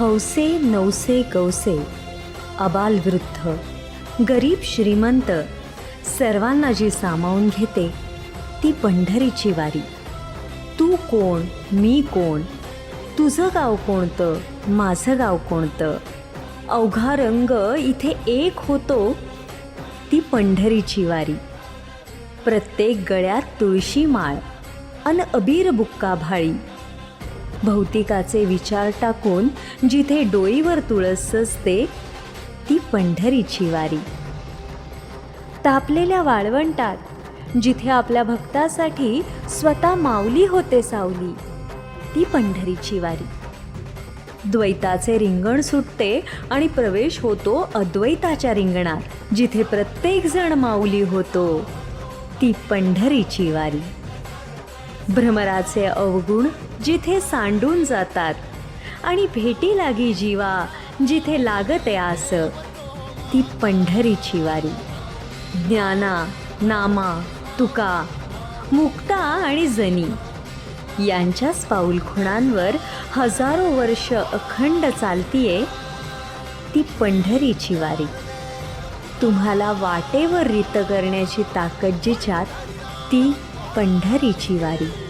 हौसे नवसे गौसे अबालवृद्ध गरीब श्रीमंत सर्वांना जी सामावून घेते ती पंढरीची वारी. तू कोण मी कोण तुझं गाव कोणतं माझं गाव कोणतं? अवघा रंग इथे एक होतो ती पंढरीची वारी. प्रत्येक गळ्यात तुळशी माळ अन अबीर बुक्का भाळी. भौतिकाचे विचार टाकून जिथे डोईवर तुळस असते ती पंढरीची वारी तापलेल्या वाळवंटात जिथे आपल्या भक्तासाठी स्वतः माऊली होते सावली ती पंढरीची वारी द्वैताचे रिंगण सुटते आणि प्रवेश होतो अद्वैताच्या रिंगणात जिथे प्रत्येक जण माऊली होतो ती पंढरीची वारी भ्रमराचे अवगुण जिथे सांडून जातात आणि भेटी लागी जीवा जिथे लागत आस ती पंढरीची वारी ज्ञाना नामा तुका मुक्ता आणि जनी यांच्याच पाऊलखुणांवर हजारो वर्ष अखंड चालतीये ती पंढरीची वारी तुम्हाला वाटेवर रित करण्याची ताकद जिच्यात ती पंढरीची वारी.